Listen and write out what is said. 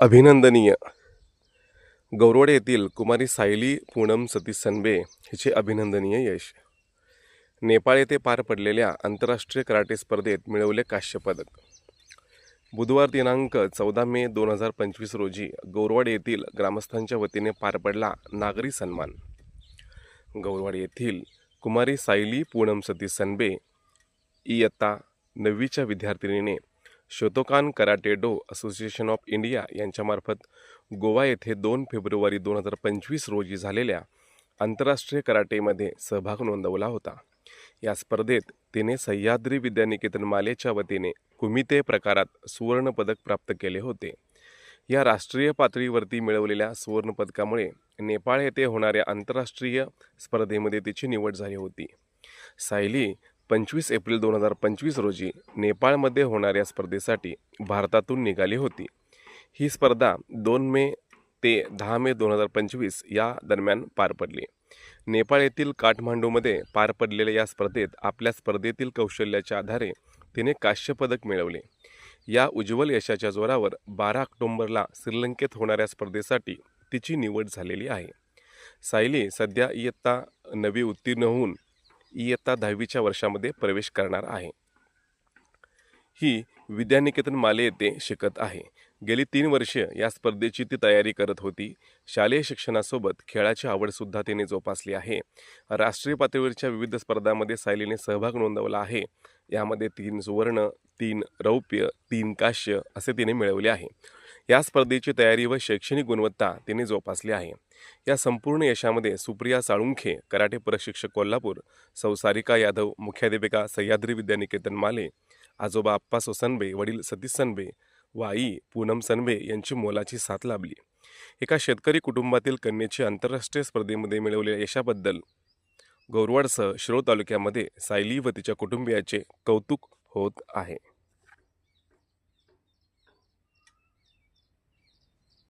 अभिनंदनीय. गौरवडे येथील कुमारी सायली पूनम सतीश सनबे हिचे अभिनंदनीय यश. नेपाळ येथे पार पडलेल्या आंतरराष्ट्रीय कराटे स्पर्धेत मिळवले कांस्यपदक. बुधवार दिनांक चौदा मे दोन हजार पंचवीस रोजी गौरवाड येथील ग्रामस्थांच्या वतीने पार पडला नागरी सन्मान. गौरवाड येथील कुमारी सायली पूनम सतीश सनबे इयत्ता नववीच्या विद्यार्थिनीने Shotokan karate do association of India यांच्यामार्फत गोवा येथे दोन फेब्रुवारी दोन हजार पंचवीस रोजी झालेल्या आंतरराष्ट्रीय कराटेमध्ये सहभाग नोंदवला होता. या स्पर्धेत तिने सह्याद्री विद्यानिकेतन मालेच्या वतीने कुमिते प्रकारात सुवर्णपदक प्राप्त केले होते. या राष्ट्रीय पातळीवरती मिळवलेल्या सुवर्णपदकामुळे नेपाळ येथे होणाऱ्या आंतरराष्ट्रीय स्पर्धेमध्ये तिची निवड झाली होती. सायली पंचवीस एप्रिल दोन हजार पंचवीस रोजी नेपाळमध्ये होणाऱ्या स्पर्धेसाठी भारतातून निघाली होती. ही स्पर्धा दोन मे ते दहा मे दोन हजार पंचवीस या दरम्यान पार पडली. नेपाळ येथील काठमांडूमध्ये पार पडलेल्या या स्पर्धेत आपल्या स्पर्धेतील कौशल्याच्या आधारे तिने कांस्य पदक मिळवले. या उज्ज्वल यशाच्या जोरावर बारा ऑक्टोंबरला श्रीलंकेत होणाऱ्या स्पर्धेसाठी तिची निवड झालेली आहे. सायली सध्या इयत्ता नवी उत्तीर्ण होऊन इयत्ता दहावीच्या वर्षामध्ये प्रवेश करणार आहे. ही विद्यानिकेतन माले येथे शिकत आहे. गेली तीन वर्षे या स्पर्धेची ती तयारी करत होती. शालेय शिक्षणासोबत खेळाची आवडसुद्धा तिने जोपासली आहे. राष्ट्रीय पातळीवरच्या विविध स्पर्धांमध्ये सायलीने सहभाग नोंदवला आहे. यामध्ये तीन सुवर्ण तीन रौप्य तीन काश्य असे तिने मिळवले आहे. या स्पर्धेची तयारी व शैक्षणिक गुणवत्ता तिने जोपासली आहे. या संपूर्ण यशामध्ये सुप्रिया साळुंखे कराटे प्रशिक्षक कोल्हापूर सौसारिका यादव मुख्याध्यापिका सह्याद्री विद्यानिकेतन माले आजोबा आप्पा सोसनबे वडील सतीश सनबे व आई पूनम सनबे यांची मोलाची साथ लाभली. एका शेतकरी कुटुंबातील कन्येची आंतरराष्ट्रीय स्पर्धेमध्ये मिळवलेल्या यशाबद्दल गौरवाडसह शिरोळ तालुक्यामध्ये सायली व तिच्या कुटुंबियाचे कौतुक होत आहे.